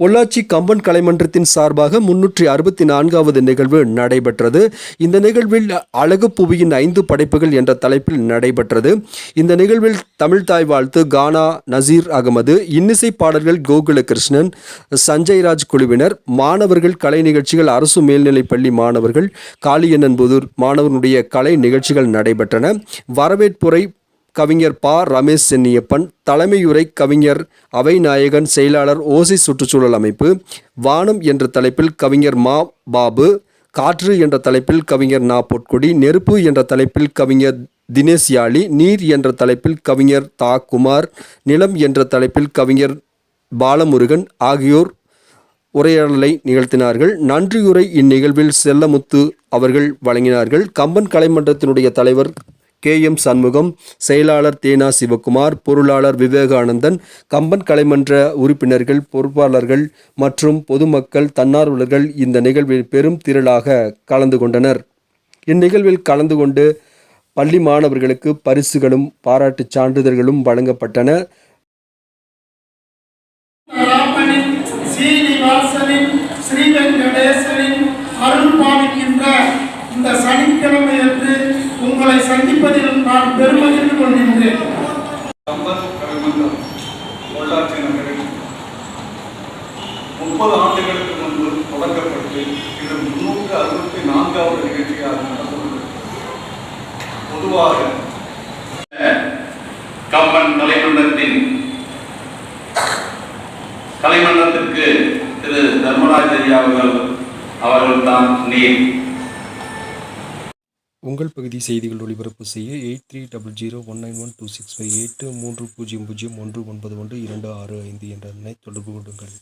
பொள்ளாச்சி கம்பன் கலைமன்றத்தின் சார்பாக முன்னூற்றி அறுபத்தி நான்காவது நிகழ்வு நடைபெற்றது. இந்த நிகழ்வில் அழகு புவியின் ஐந்து படைப்புகள் என்ற தலைப்பில் நடைபெற்றது. இந்த நிகழ்வில் தமிழ் தாய் வாழ்த்து கானா நசீர் அகமது இன்னிசை பாடல்கள் கோகுல கிருஷ்ணன் சஞ்சய்ராஜ் குழுவினர் மாணவர்கள் கலை நிகழ்ச்சிகள் அரசு மேல்நிலைப்பள்ளி மாணவர்கள் காளியண்ணன்புதூர் மாணவர்களுடைய கலை நிகழ்ச்சிகள் நடைபெற்றன. வரவேற்புரை கவிஞர் ப. ரமேஷ் சென்னியப்பன் தலைமையுரை கவிஞர் அவைநாயகன் செயலாளர் ஓசை சுற்றுச்சூழல் அமைப்பு வானம் என்ற தலைப்பில் கவிஞர் மா. பாபு காற்று என்ற தலைப்பில் கவிஞர் நா. பொற்கொடி நெருப்பு என்ற தலைப்பில் கவிஞர் தினேஷ் யாழி நீர் என்ற தலைப்பில் கவிஞர் தா. குமார் நிலம் என்ற தலைப்பில் கவிஞர் பாலமுருகன் ஆகியோர் உரையாடலை நிகழ்த்தினார்கள். நன்றியுரை இந்நிகழ்வில் செல்லமுத்து அவர்கள் வழங்கினார்கள். கம்பன் கலைமன்றத்தினுடைய தலைவர் கே எம் சண்முகம் செயலாளர் தேனா சிவகுமார் பொருளாளர் விவேகானந்தன் கம்பன் கலைமன்ற உறுப்பினர்கள் பொறுப்பாளர்கள் மற்றும் பொதுமக்கள் தன்னார்வலர்கள் இந்த நிகழ்வில் பெரும் திரளாக கலந்து கொண்டனர். இந்நிகழ்வில் கலந்து கொண்டு பள்ளி மாணவர்களுக்கு பரிசுகளும் பாராட்டுச் சான்றிதழ்களும் வழங்கப்பட்டன. ராமனின் சீனிவாசனின் அருள் இந்த சனிக்கிழமையன்று உங்களை சந்திப்பதில் நான் பெருமகிழ்ந்து கொள்கின்றேன். பொள்ளாச்சி நகரில் முப்பது ஆண்டுகளுக்கு முன்பு தொடங்கப்பட்டு இது முன்னூற்று அறுபத்தி நான்காவது நிகழ்ச்சியாக நடந்துள்ளது. பொதுவாக கம்பன் கலைமன்றத்தின் கலைமன்றத்திற்கு திரு தர்மராஜ் ஐயா அவர்கள் அவர்கள் தான் நீர் உங்கள் பகுதி செய்திகள் ஒளிபரப்பு செய்ய eight three double zero one nine one two six five எட்டு மூன்று பூஜ்ஜியம் பூஜ்ஜியம் ஒன்று ஒன்பது ஒன்று இரண்டு ஆறு ஐந்து என்ற எண்ணை தொடர்பு கொள்ளுங்கள்.